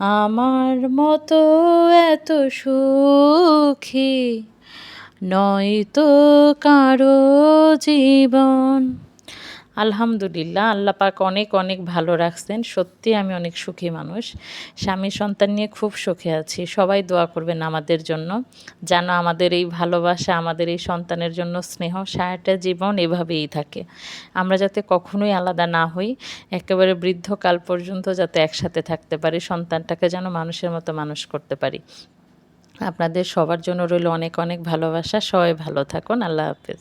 আমার মতো এত সুখী নয় তো কারও জীবন আলহামদুলিল্লাহ, আল্লাহ পাক অনেক অনেক ভালো রাখছেন। সত্যি আমি অনেক সুখী মানুষ। স্বামী সন্তান নিয়ে খুব সুখে আছি। সবাই দোয়া করবেন আমাদের জন্য। যেন আমাদের এই ভালোবাসা, আমাদের এই সন্তানের জন্য স্নেহ, সারাটা জীবন এভাবেই থাকে। আমরা যাতে কখনোই আলাদা না হই। একেবারে বৃদ্ধকাল পর্যন্ত যাতে একসাথে থাকতে পারি, সন্তানটাকে যেন মানুষের মতো মানুষ করতে পারি। আপনাদের সবার জন্য রইল অনেক অনেক ভালোবাসা। সবাই ভালো থাকুন। আল্লাহ হাফেজ।